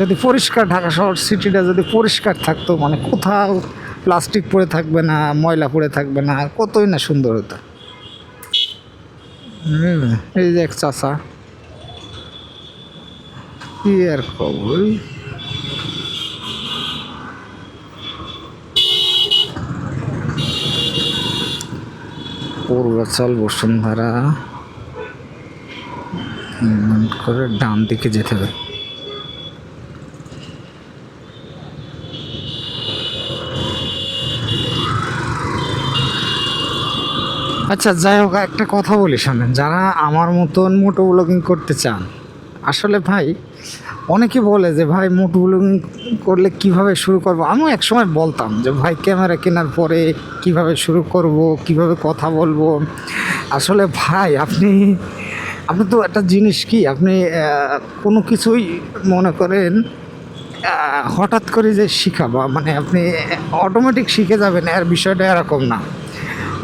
যদি পরিষ্কার ঢাকা শহর সিটিটা যদি পরিষ্কার থাকতো মানে কোথাও প্লাস্টিক পড়ে থাকবে না, ময়লা পড়ে থাকবে না কতই না সুন্দর হতো। এই যে এক চাষা কি আর খবর পূর্বাচল বসুন্ধরা। করে ডান দিকে যেতে হবে। আচ্ছা যাই হোক, একটা কথা বলি শোনেন, যারা আমার মতন মোটো ব্লগিং করতে চান, আসলে ভাই, অনেকে বলে যে, ভাই, মোটো ব্লগিং করলে কীভাবে শুরু করব? আমিও একসময় বলতাম যে, ভাই, ক্যামেরা কেনার পরে কীভাবে শুরু করব, কীভাবে কথা বলব? আসলে ভাই, আপনি আপনি তো একটা জিনিস কি, আপনি কোনো কিছুই মনে করেন হঠাৎ করে যে শিখাবা মানে আপনি অটোমেটিক শিখে যাবেন, এর বিষয়টা এরকম না।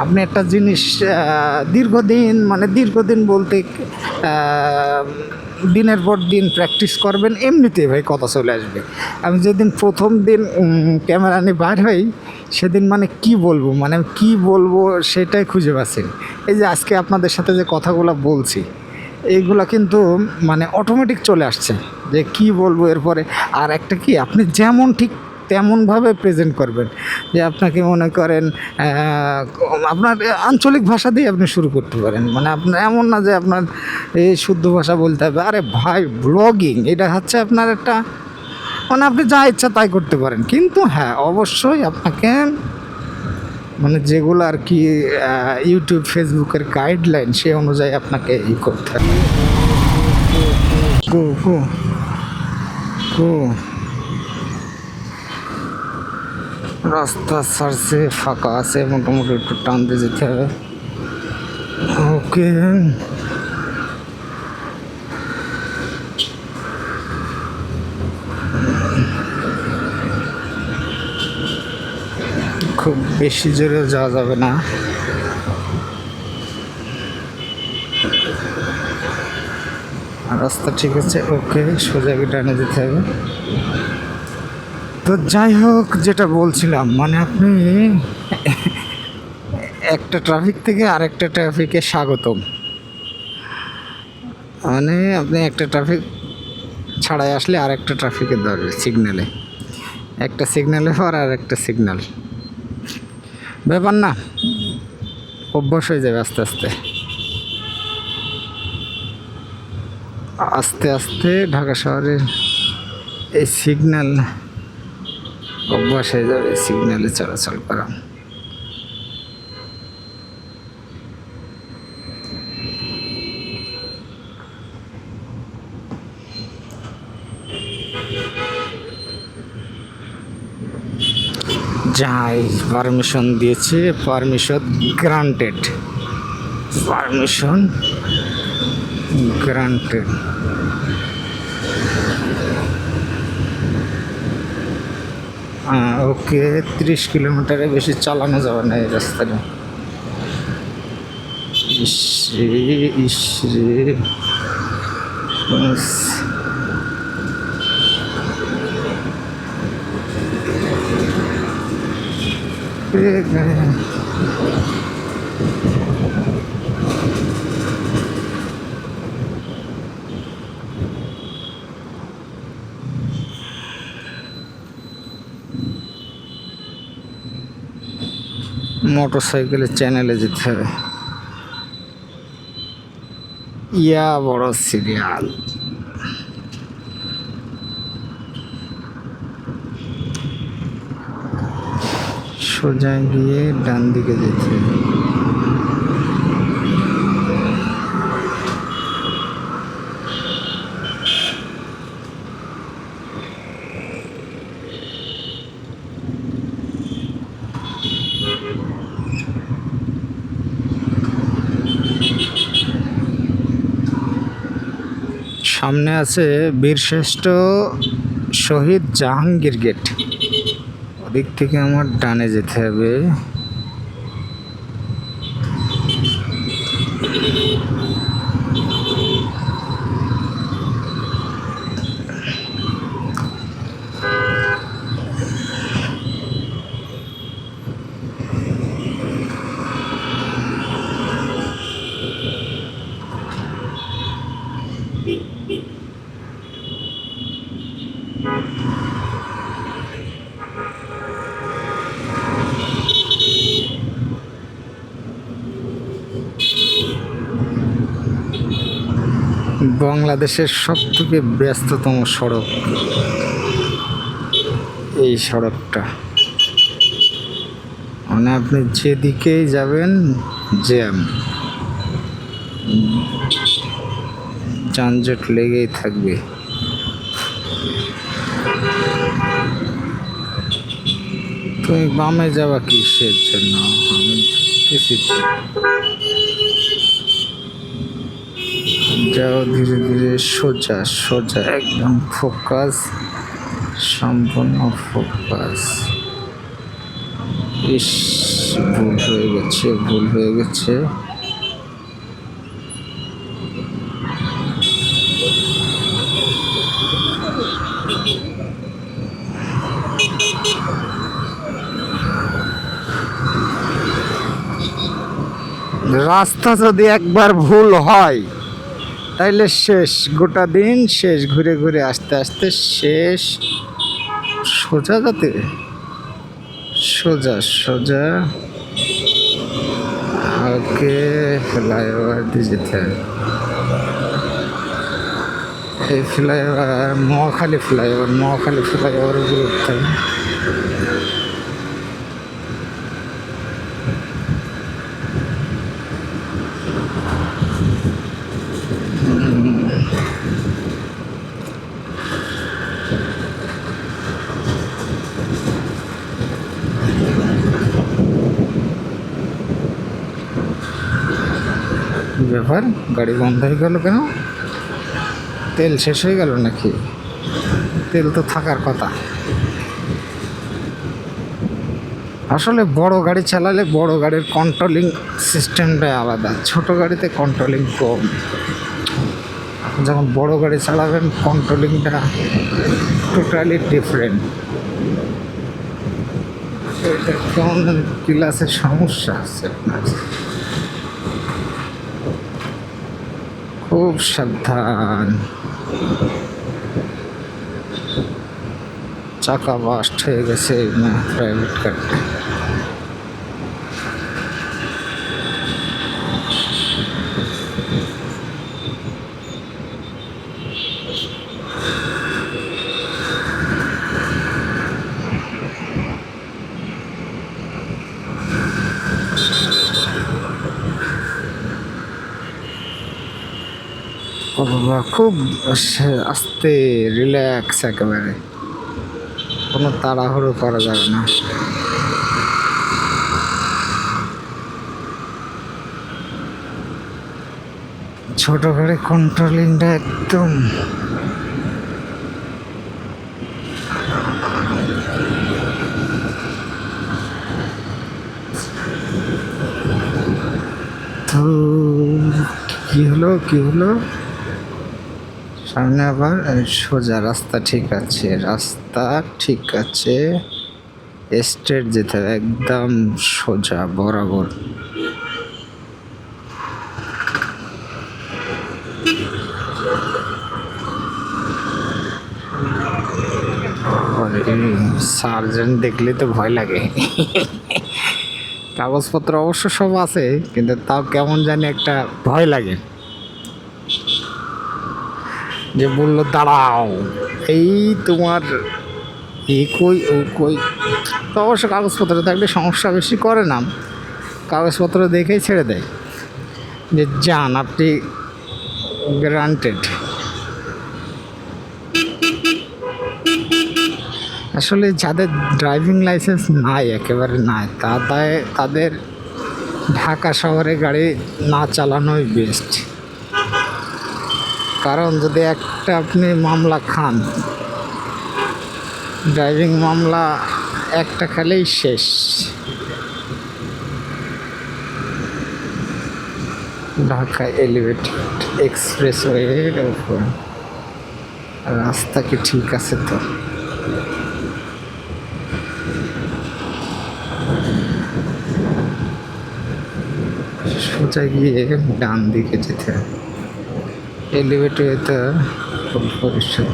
আপনি একটা জিনিস দীর্ঘদিন মানে দীর্ঘদিন বলতে দিনের পর দিন প্র্যাকটিস করবেন, এমনিতেই ভাই কথা চলে আসবে। আমি যেদিন প্রথম দিন ক্যামেরা নিয়ে বার হই, সেদিন মানে কি বলব? মানে কি বলব সেটাই খুঁজে পাচ্ছি এই যে আজকে আপনাদের সাথে যে কথাগুলো বলছি, এইগুলা কিন্তু মানে অটোমেটিক চলে আসছে। যে কি বলব এরপরে? আর একটা কি, আপনি যেমন ঠিক তেমনভাবে প্রেজেন্ট করবেন। যে আপনাকে মনে করেন আপনার আঞ্চলিক ভাষা দিয়ে আপনি শুরু করতে পারেন। মানে আপনার এমন না যে আপনার এই শুদ্ধ ভাষা বলতে হবে। আরে ভাই ব্লগিং এটা হচ্ছে আপনার একটা মানে আপনি যা ইচ্ছা তাই করতে পারেন। কিন্তু হ্যাঁ অবশ্যই আপনাকে মানে যেগুলো আর কি ইউটিউব ফেসবুকের গাইডলাইন সে অনুযায়ী আপনাকে ই করতে হবে। গো গো গো রাস্তা সারছে, ফাঁকা আছে, মোটামুটি একটু টানতে যেতে হবে। ওকে। খুব বেশি জোরে যাওয়া যাবে না। রাস্তা ঠিক আছে, ওকে, সোজা ডানে যেতে হবে। তো যাই হোক, যেটা বলছিলাম মানে আপনি একটা ট্রাফিক থেকে আরেকটা ট্রাফিকে স্বাগতম। মানে আপনি একটা ট্রাফিক ছাড়াই আসলে আরেকটা ট্রাফিকের ধরবে সিগন্যালে একটা সিগন্যালে পর আর একটা সিগন্যাল ব্যাপার না, অভ্যাস হয়ে যাবে আস্তে আস্তে। আস্তে আস্তে ঢাকা শহরের এই সিগন্যাল অভ্যাস হয়ে যাবে সিগন্যালে চলাচল করা। যাই পারমিশন দিয়েছে permission granted permission granted okay তিরিশ কিলোমিটারে বেশি চালানো যাবে না এই রাস্তাটা ইসরে ইসরে। মোটর সাইকেলের চ্যানেলে যেতে হবে। ইয়া বড় সিরিয়াল। সোজা গিয়ে ডান দিকে যেতে হবে। সামনে আছে বীরশ্রেষ্ঠ শহীদ জাহাঙ্গীর গেট। ওদিক থেকে আমার ডানে যেতে হবে। বাংলাদেশের সবথেকে ব্যস্ততম সড়ক এই সড়কটা। মানে আপনি যেদিকেই যাবেন, জ্যাম। যানজট লেগেই থাকবে। তুমি বামে যাবা কিসের জন্য? আমি। যাও ধীরে ধীরে সোজা সোজা, একদম ফোকাস সম্পূর্ণ ফোকাস ইস, ভুল হয়ে গেছে, ভুল হয়ে গেছে। রাস্তা যদি একবার ভুল হয় তাইলে শেষ, গোটা দিন শেষ, ঘুরে ঘুরে আস্তে আস্তে শেষ। সোজা যাতে? সোজা সোজা। ওকে ফ্লাইওভার দিয়ে যেতে হবে। এই flyover, Mohakhali flyover Mohakhali flyover উপরে হবে। ব্যাপার গাড়ি বন্ধ হয়ে গেল কেন? তেল শেষ হয়ে গেল নাকি? তেল তো থাকার কথা। আসলে বড় গাড়ি চালালে বড় গাড়ির কন্ট্রোলিং সিস্টেমটাই আলাদা। ছোট গাড়িতে কন্ট্রোলিং কম। যখন বড় গাড়ি চালাবেন কন্ট্রোলিংটা টোটালি ডিফারেন্ট এটা কেমন ক্লাসের সমস্যা আছে আপনার? খুব সাবধান চাকা বাস্ট হয়ে গেছে না প্রাইভেট কারটা ও বাবা খুব আস্তে রিল্যাক্স একেবারে। কোনো তাড়াহুড়ো করা যাবে না। ছোট গাড়ি কন্ট্রোলিংটা একদম। কি হলো কি হলো? সামনে আবার সোজা, রাস্তা ঠিক আছে, রাস্তা ঠিক আছে স্ট্রেট যেতে হবে একদম সোজা, বরাবর। সার্জেন্ট দেখলে তো ভয় লাগে। কাগজপত্র অবশ্য সব আছে, কিন্তু তাও কেমন জানি একটা ভয় লাগে। যে বলল, দাঁড়াও, এই তোমার এ কই ও কই তো অবশ্য কাগজপত্র থাকলে সমস্যা বেশি করে না। কাগজপত্র দেখেই ছেড়ে দেয়। যে, যান, আপনি গ্রান্টেড আসলে যাদের ড্রাইভিং লাইসেন্স নাই, একেবারে নাই, তাদের তাদের ঢাকা শহরে গাড়ি না চালানোই বেস্ট কারণ যদি একটা আপনি মামলা খান, ড্রাইভিং মামলা একটা খেলেই শেষ। ঢাকা এলিভেটেড এক্সপ্রেস ওয়ের উপর রাস্তা কি ঠিক আছে তো? সোজা গিয়ে ডান দিকে যেতে হবে। এলিভেটরেতে পরিচয়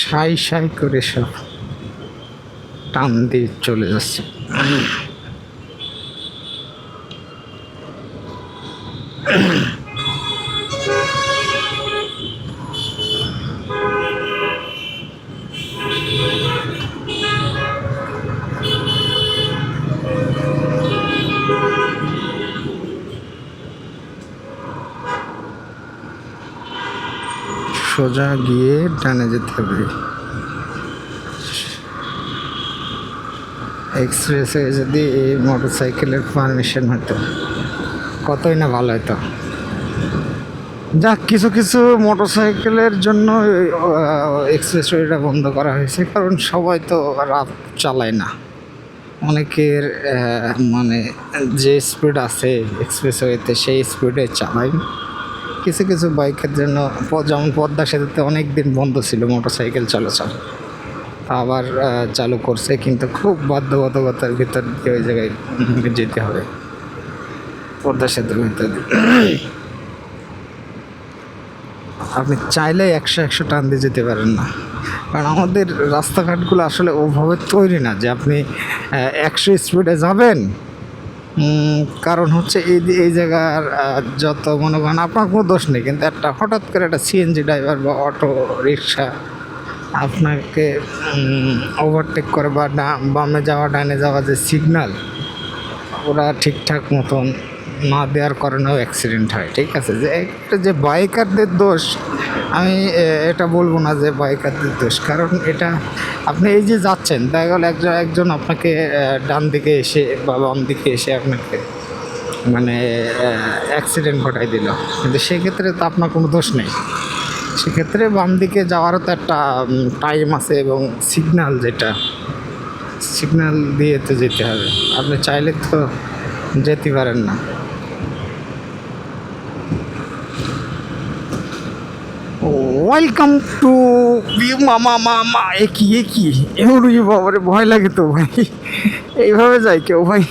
সাই সাই করে সব টান দিয়ে চলে যাচ্ছে। সোজা গিয়ে ডানে যেতে হবে। এক্সপ্রেসে যদি এই মোটর সাইকেলের পারমিশন হতো, কতই না ভালো হতো। যাক, কিছু কিছু মোটর সাইকেলের জন্য এক্সপ্রেসওয়েটা বন্ধ করা হয়েছে, কারণ সবাই তো রাত চালায় না। অনেকের মানে যে স্পিড আছে এক্সপ্রেসওয়েতে সেই স্পিডে চালায়। কিছু কিছু বাইকের জন্য যেমন পদ্মা সেতুতে অনেক দিন বন্ধ ছিল মোটর সাইকেল চলাচল আবার চালু করছে, কিন্তু খুব বাধ্যবাধকতার ভিতর দিয়ে ওই জায়গায় যেতে হবে। পদ্মা সেতুর ভিতর। আপনি চাইলে একশো একশো টান দিয়ে যেতে পারেন না। কারণ আমাদের রাস্তাঘাটগুলো আসলে ওভাবে তৈরি না যে আপনি একশো স্পিডে যাবেন কারণ হচ্ছে এই এই জায়গার যত মনে করেন আপনার কোনো দোষ নেই, কিন্তু একটা হঠাৎ করে একটা সিএনজি ড্রাইভার বা অটো রিক্সা আপনাকে ওভারটেক করে বা বামে যাওয়া ডাইনে যাওয়া যে সিগনাল ওরা ঠিকঠাক মতন না দেওয়ার কারণেও অ্যাক্সিডেন্ট হয়, ঠিক আছে? যে একটা যে বাইকারদের দোষ, আমি এটা বলব না যে বাইকারদের দোষ, কারণ এটা আপনি এই যে যাচ্ছেন, দেখা গেল একজন একজন আপনাকে ডান দিকে এসে বা বাম দিকে এসে আপনাকে মানে অ্যাক্সিডেন্ট ঘটাই দিল। কিন্তু সেক্ষেত্রে তো আপনার কোনো দোষ নেই। সেক্ষেত্রে বাম দিকে যাওয়ারও তো একটা টাইম আছে এবং সিগনাল যেটা সিগনাল দিয়ে তো যেতে হবে। আপনি চাইলে তো যেতে পারেন না। ওয়েলকাম টু মামা মামা এ কি এ কি? এমন বাবারে ভয় লাগে তো ভাই। এইভাবে যায় কেউ ভাই।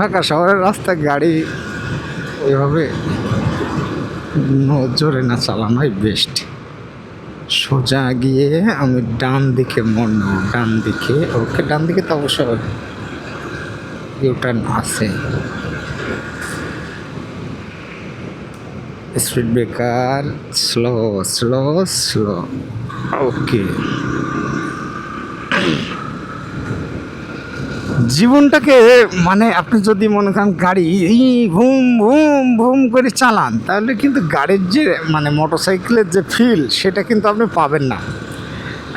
ঢাকা শহরের রাস্তা, গাড়ি, ওইভাবে নজরে না চালানোই বেস্ট সোজা গিয়ে আমি ডান দিকে মন, ডান দিকে, ওকে, ডান দিকে তো অবশ্য ইউটার্ন আছে। Speed breaker slow slow slow okay জীবনটাকে মানে আপনি যদি মনে করেন গাড়ি, এই ভুম ভুম ভুম করে চালান, তাহলে কিন্তু গাড়ির যে মানে মোটরসাইকেলের যে ফিল সেটা কিন্তু আপনি পাবেন না।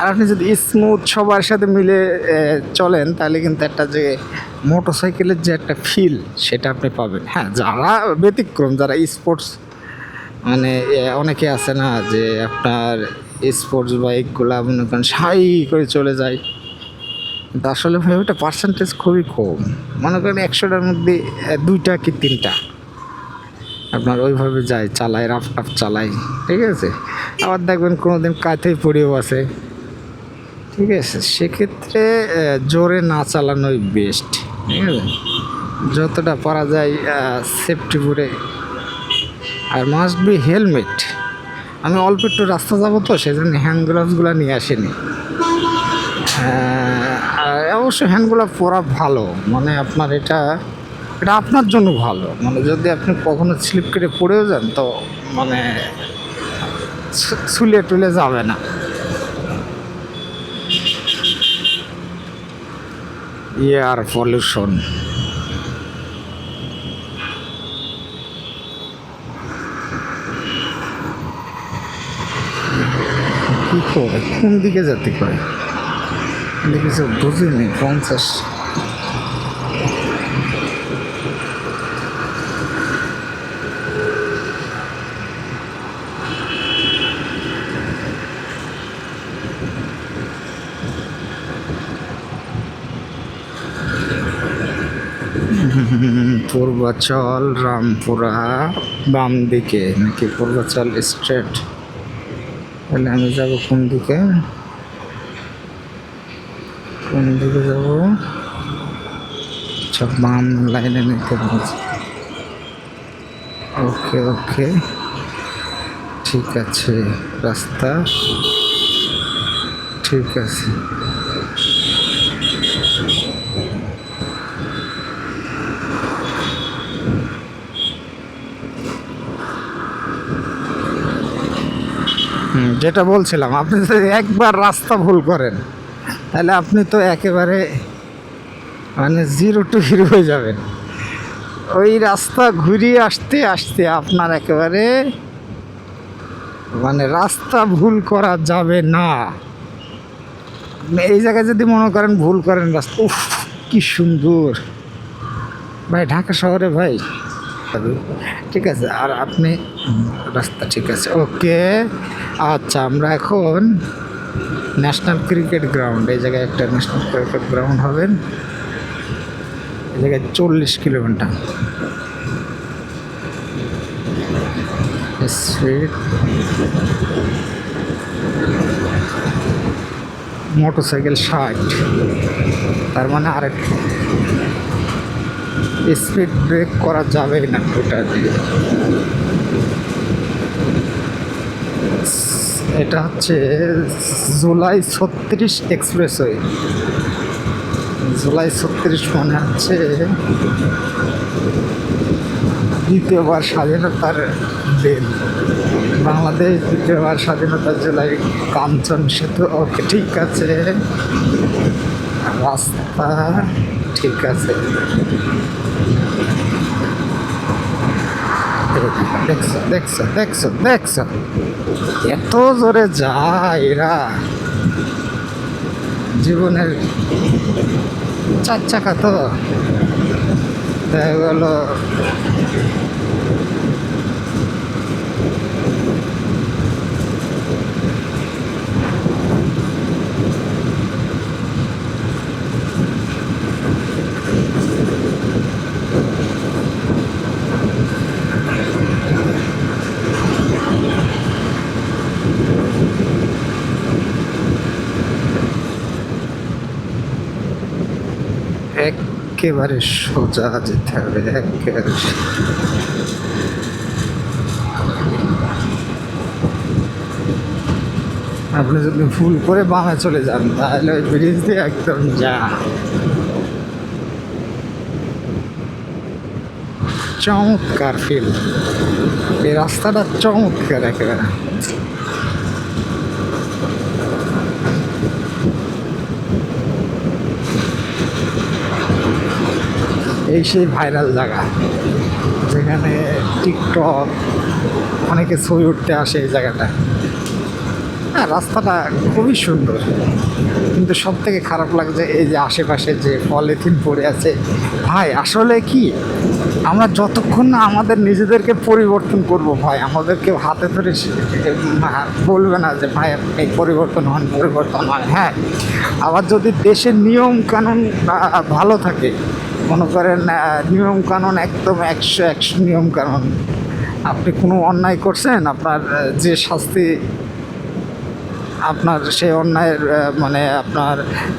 আর আপনি যদি স্মুথ সবার সাথে মিলে চলেন, তাহলে কিন্তু একটা যে মোটরসাইকেলের যে একটা ফিল সেটা আপনি পাবেন। হ্যাঁ যারা ব্যতিক্রম, যারা স্পোর্টস মানে অনেকে আছে না, যে আপনার স্পোর্টস বাইকগুলো মনে করেন সাই করে চলে যায়। কিন্তু আসলে ভাই ওটা পার্সেন্টেজ খুবই কম। মনে করেন একশোটার মধ্যে দুইটা কি তিনটা। আপনার ওইভাবে যায়, চালায়, রাফ টাফ চালায়, ঠিক আছে? আবার দেখবেন কোনো দিন কাঁথেই পড়েও আছে। ঠিক আছে? সেক্ষেত্রে জোরে না চালানোই বেস্ট ঠিক আছে? যতটা পারা যায় সেফটি পরে আর মাস্ট বি হেলমেট আমি অল্প একটু রাস্তা যাব তো, সেজন্য হ্যান্ড গ্লাভসগুলো নিয়ে আসিনি। অবশ্য হ্যান্ডগুলো পরা ভালো। মানে আপনার এটা এটা আপনার জন্য ভালো। মানে যদি আপনি কখনো স্লিপ কেটে পড়েও যান, তো মানে ছুলে টুলে যাবে না। এয়ার পলিউশন কি করে? কোন দিকে যেতে কয় কিছু বুঝিনি পঞ্চাশ হুম, পূর্বাচল রামপুরা বাম দিকে নাকি পূর্বাচল স্ট্রেট তাহলে আমি যাব কোন দিকে কোন দিকে যাব? আচ্ছা বাম লাইনে নিতে বলছে। ওকে ওকে। ঠিক আছে, রাস্তা। ঠিক আছে। যেটা বলছিলাম, আপনি যদি একবার রাস্তা ভুল করেন। তাহলে আপনি তো একেবারে মানে জিরো টু হিরো হয়ে যাবেন। ওই রাস্তা ঘুরিয়ে আসতে আসতে আপনার একেবারে মানে রাস্তা ভুল করা যাবে না। এই জায়গায় যদি মনে করেন ভুল করেন রাস্তা, উফ, কি সুন্দর। ভাই, ঢাকা শহরে ভাই। ঠিক আছে, আর আপনি, রাস্তা ঠিক আছে, ওকে। আচ্ছা আমরা এখন ন্যাশনাল ক্রিকেট গ্রাউন্ড, এই জায়গায় একটা ন্যাশনাল ক্রিকেট গ্রাউন্ড হবেন এই জায়গায় চল্লিশ কিলোমিটার। স্পিড মোটরসাইকেল ষাট। তার মানে আরেক স্পিড ব্রেক করা যাবে না ওটা দিয়ে এটা হচ্ছে জুলাই ছত্রিশ এক্সপ্রেসওয়ে। জুলাই ছত্রিশ মনে হচ্ছে দ্বিতীয়বার স্বাধীনতার দিন। বাংলাদেশ দ্বিতীয়বার স্বাধীনতার জুলাই কাঞ্চন সেতু। ওকে, ঠিক আছে। রাস্তা ঠিক আছে। দেখছ দেখছ দেখছ দেখছ। এত জোরে যায় জীবনের চার চাকা তো। গেল একেবারে সোজা যেতে হবে আপনি যদি ভুল করে বামে চলে যান, তাহলে ওই ব্রিজ দিয়ে একদম যা। চমৎকার ফিল এই রাস্তাটা চমৎকার একেবারে। এই সেই ভাইরাল জায়গা, যেখানে টিকটক অনেকে ছবি উঠতে আসে এই জায়গাটা হ্যাঁ রাস্তাটা খুবই সুন্দর, কিন্তু সব থেকে খারাপ লাগছে এই যে আশেপাশে যে পলিথিন পড়ে আছে। ভাই, আসলে কি? আমরা যতক্ষণ না আমাদের নিজেদেরকে পরিবর্তন করব ভাই, আমাদেরকে হাতে ধরে বলবে না যে, ভাই, আপনি পরিবর্তন হন, পরিবর্তন হয় হ্যাঁ আবার যদি দেশের নিয়ম কানুন ভালো থাকে মনে করেন আহ, নিয়ম কানুন একদম একশো একশো নিয়ম কানুন। আপনি কোনো অন্যায় করছেন আপনার যে শাস্তি আপনার সেই অন্যায়ের মানে আপনার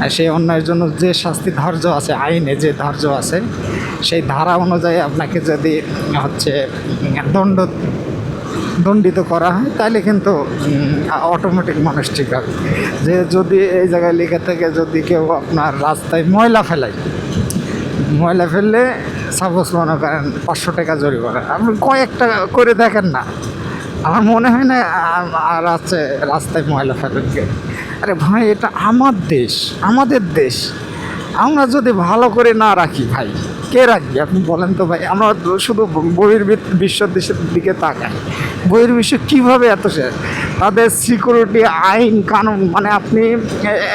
সেই অন্যায়ের জন্য যে শাস্তি ধার্য আছে আইনে যে ধার্য আছে সেই ধারা অনুযায়ী আপনাকে যদি হচ্ছে দণ্ড দণ্ডিত করা হয় তাহলে কিন্তু অটোমেটিক মানুষ ঠিক হবে। যে যদি এই জায়গায় লেখা থেকে যদি কেউ আপনার রাস্তায় ময়লা ফেলায় ময়লা ফেললে সাপোজ মনে করেন পাঁচশো টাকা জরিমানা। আপনি কয়েকটা করে দেখেন না। আমার মনে হয় না আর আছে রাস্তায় ময়লা ফেলেন আরে ভাই, এটা আমার দেশ, আমাদের দেশ। আমরা যদি ভালো করে না রাখি, ভাই, কে রাখবে? আপনি বলেন তো, ভাই, আমরা শুধু বহির্বিশ্ব বিশ্ব দেশের দিকে তাকাই। বহির্বিশ্ব কীভাবে এত সে তাদের সিকিউরিটি আইন, কানুন মানে আপনি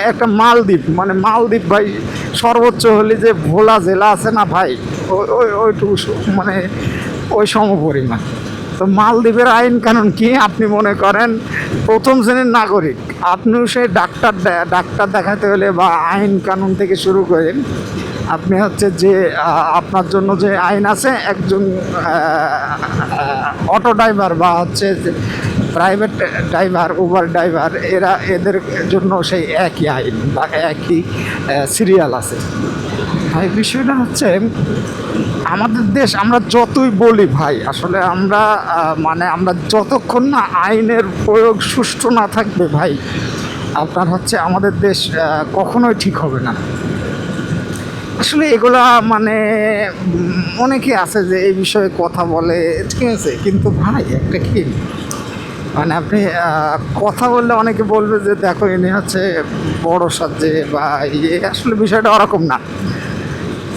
একটা মালদ্বীপ মানে মালদ্বীপ, ভাই, সর্বোচ্চ হলে যে ভোলা জেলা আছে না, ভাই ওই- ওই ওইটুকু মানে ওই সমপরিমাণ। তো মালদ্বীপের আইন কানুন কি আপনি মনে করেন? প্রথম শ্রেণির নাগরিক, আপনিও সেই ডাক্তার ডাক্তার দেখাতে হলে বা আইন কানুন থেকে শুরু করেন আপনি হচ্ছে যে আপনার জন্য যে আইন আছে, একজন অটো ড্রাইভার বা হচ্ছে প্রাইভেট ড্রাইভার, উবার ড্রাইভার, এরা এদের জন্য সেই একই আইন বা একই সিরিয়াল আছে। ভাই, বিষয়টা হচ্ছে, আমাদের দেশ আমরা যতই বলি ভাই, আসলে আমরা মানে আমরা যতক্ষণ না আইনের প্রয়োগ সুষ্ঠু না থাকবে ভাই, আপনার হচ্ছে আমাদের দেশ কখনোই ঠিক হবে না। আসলে এগুলা মানে অনেকে আছে যে এই বিষয়ে কথা বলে, ঠিক আছে, কিন্তু ভাই, একটা কি? মানে আপনি কথা বললে অনেকে বলবে যে, দেখো ইনি হচ্ছে বড় সাজে বা ইয়ে আসলে বিষয়টা ওরকম না।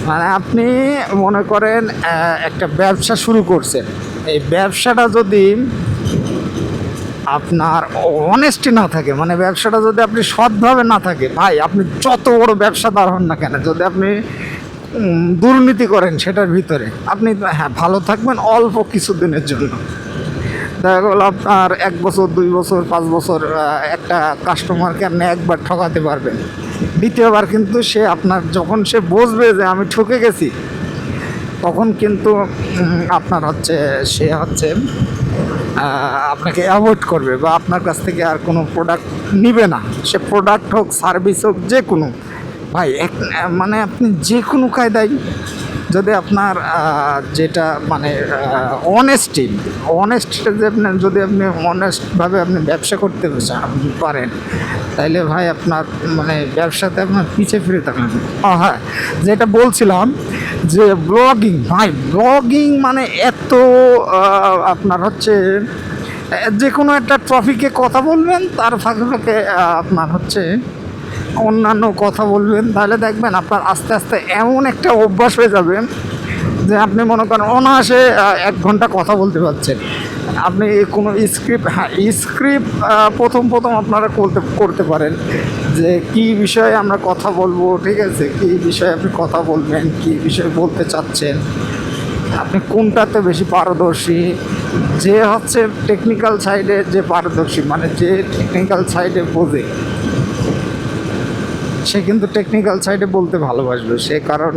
মানে আপনি মনে করেন একটা ব্যবসা শুরু করছেন। এই ব্যবসাটা যদি আপনার অনেস্টি না থাকে মানে ব্যবসাটা যদি আপনি সৎভাবে না থাকে, ভাই, আপনি যত বড় ব্যবসাদার হন না কেন, যদি আপনি দুর্নীতি করেন সেটার ভিতরে, আপনি হ্যাঁ ভালো থাকবেন অল্প কিছু দিনের জন্য। দেখা গেল আপনার এক বছর, দুই বছর, পাঁচ বছর একটা কাস্টমারকে আপনি একবার ঠকাতে পারবেন। দ্বিতীয়বার কিন্তু সে আপনার যখন সে বসবে যে আমি ঠকে গেছি, তখন কিন্তু আপনার হচ্ছে, সে হচ্ছে আপনাকে অ্যাভয়েড করবে বা আপনার কাছ থেকে আর কোনো প্রোডাক্ট নিবে না। সে প্রোডাক্ট হোক সার্ভিস হোক, যে কোনো। ভাই, এক মানে আপনি যে কোনো কায়দায় যদি আপনার যেটা মানে অনেস্টি আপনি, যদি আপনি অনেস্টভাবে আপনি ব্যবসা করতে পারেন, তাইলে ভাই আপনার মানে ব্যবসাতে আপনার পিছিয়ে ফিরে থাকবেন ও হ্যাঁ যেটা বলছিলাম যে ব্লগিং ভাই ব্লগিং মানে এত আপনার হচ্ছে যে কোনো একটা ট্রফিকে কথা বলবেন, তার ফাঁকে ফাঁকে আপনার হচ্ছে অন্যান্য কথা বলবেন, তাহলে দেখবেন আপনার আস্তে আস্তে এমন একটা অভ্যাস হয়ে যাবে যে আপনি মনে করেন অনায়াসে এক ঘণ্টা কথা বলতে পারছেন। আপনি কোনো স্ক্রিপ্ট হ্যাঁ স্ক্রিপ্ট প্রথম প্রথম আপনারা করতে করতে পারেন যে কি বিষয়ে আমরা কথা বলব, ঠিক আছে? কি বিষয়ে আপনি কথা বলবেন, কি বিষয়ে বলতে চাচ্ছেন? আপনি কোনটাতে বেশি পারদর্শী? যে হচ্ছে টেকনিক্যাল সাইডে যে পারদর্শী মানে যে টেকনিক্যাল সাইডে বোঝে। সে কিন্তু টেকনিক্যাল সাইডে বলতে ভালোবাসবে সে কারণ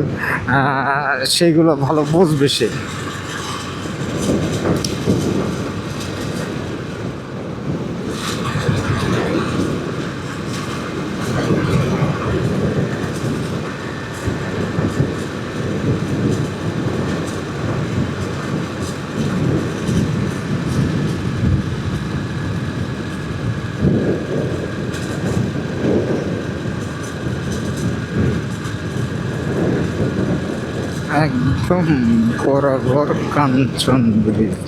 সেইগুলো ভালো বুঝবে সে। একদম বরাবর কাঞ্চন ব্রিজ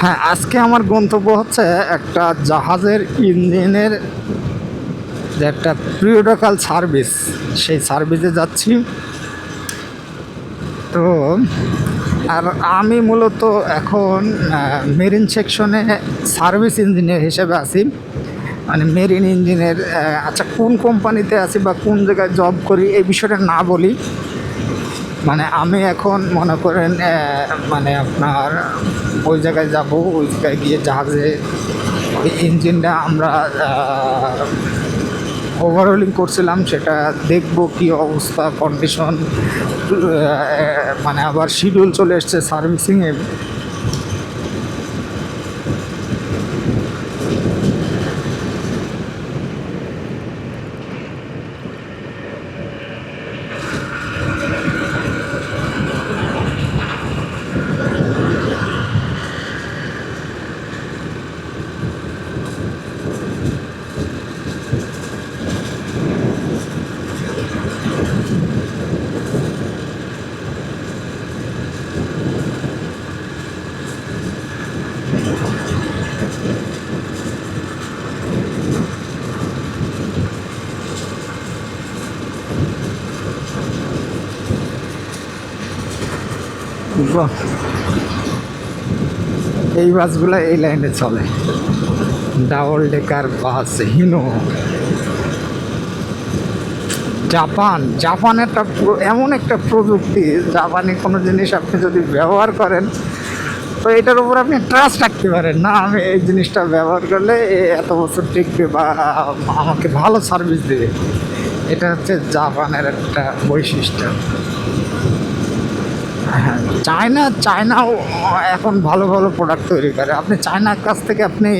হ্যাঁ আজকে আমার গন্তব্য হচ্ছে একটা জাহাজের ইঞ্জিনের যে একটা পিরিয়ডিক্যাল সার্ভিস সেই সার্ভিসে যাচ্ছি। তো, আর আমি মূলত এখন মেরিন সেকশনে সার্ভিস ইঞ্জিনিয়ার হিসেবে আছি। মানে মেরিন ইঞ্জিনের আচ্ছা কোন কোম্পানিতে আছি বা কোন জায়গায় জব করি এই বিষয়টা না বলি। মানে আমি এখন মনে করেন মানে আপনার ওই জায়গায় যাব, ওই জায়গায় গিয়ে জাহাজে, ওই ইঞ্জিনটা আমরা ওভারহোলিং করছিলাম, সেটা দেখব কি অবস্থা কন্ডিশন মানে আবার শিডিউল চলে এসছে সার্ভিসিংয়ে এই বাসগুলো এই লাইনে চলে। Double decker bus, Hino. Japan Japan একটা এমন একটা প্রযুক্তি, জাপানি কোনো জিনিস আপনি যদি ব্যবহার করেন, তো এটার উপর আপনি ট্রাস্ট রাখতে পারেন। না, আমি এই জিনিসটা ব্যবহার করলে এত বছর টিকবে বা আমাকে ভালো সার্ভিস দেবে। এটা হচ্ছে জাপানের একটা বৈশিষ্ট্য। চায়না চায়নাও এখন ভালো ভালো প্রোডাক্ট তৈরি করে। আপনি চায়নার কাছ থেকে আপনি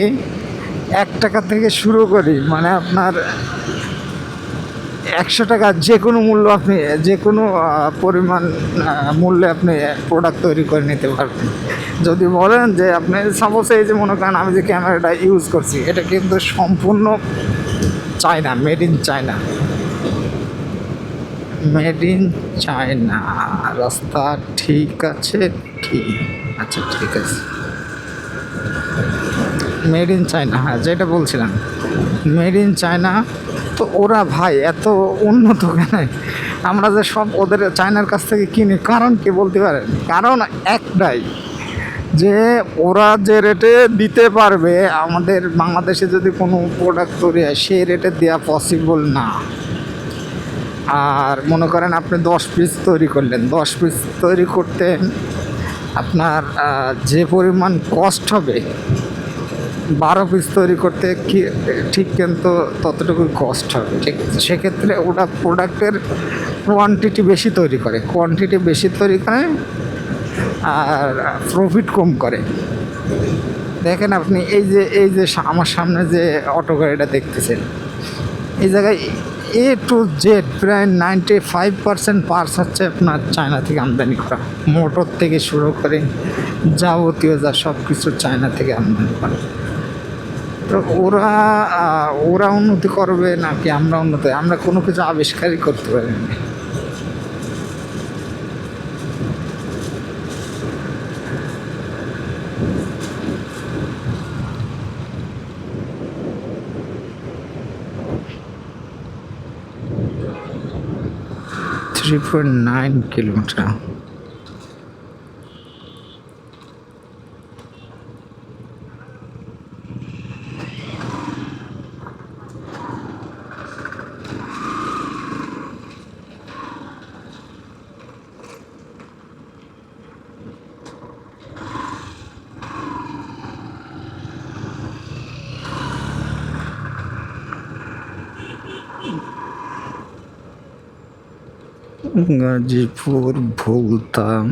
এক টাকা থেকে শুরু করি মানে আপনার একশো টাকা যে কোনো মূল্য আপনি, যে কোনো পরিমাণ মূল্যে আপনি প্রোডাক্ট তৈরি করে নিতে পারবেন। যদি বলেন যে আপনি সাপোজ এই যে মনে করেন আমি যে ক্যামেরাটা ইউজ করছি, এটা কিন্তু সম্পূর্ণ China made in China made in China রাস্তা ঠিক আছে? ঠিক আচ্ছা ঠিক আছে। মেড ইন চায়না হ্যাঁ যেটা বলছিলাম। মেড ইন চায়না তো ওরা ভাই এত উন্নত কেন? আমরা যে সব ওদের চায়নার কাছ থেকে কিনি, কারণ কি বলতে পারেন? কারণ একটাই, যে ওরা যে রেটে দিতে পারবে, আমাদের বাংলাদেশে যদি কোনো প্রোডাক্ট তৈরি হয়, সেই রেটে দেওয়া পসিবল না। আর মনে করেন আপনি দশ পিস তৈরি করলেন। দশ পিস তৈরি করতে আপনার যে পরিমাণ কস্ট হবে, বারো পিস তৈরি করতে কি, ঠিক কিন্তু ততটুকু কস্ট হবে। ঠিক সেক্ষেত্রে ওটা প্রোডাক্টের কোয়ান্টিটি বেশি তৈরি করে। কোয়ান্টিটি বেশি তৈরি করে আর প্রফিট কম করে। দেখেন আপনি, এই যে এই যে আমার সামনে যে অটো গাড়িটা দেখতেছেন, এই জায়গায় এ টু জেড প্রায় নাইনটি ফাইভ পার্সেন্ট পার্স হচ্ছে আপনার চায়না থেকে আমদানি করা। মোটর থেকে শুরু করে যাবতীয় যা সব কিছু চায়না থেকে আমদানি করে। তো ওরা ওরা উন্নতি করবে নাকি আমরা উন্নতি? আমরা কোনো কিছু আবিষ্কারই করতে পারি না three point nine kilometre Gazipur ভুলতাম।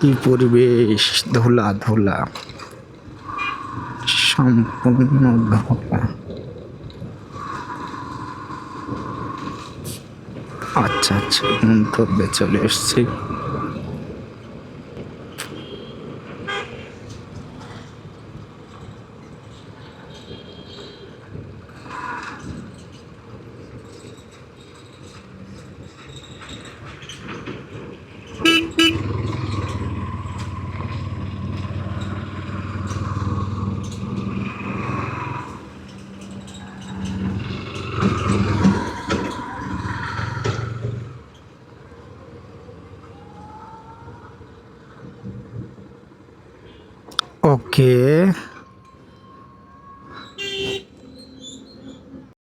কি পরিবেশ ধুলা ধুলা সম্পূর্ণ ধোলা আচ্ছা আচ্ছা। গন্তব্যে চলে এসছি?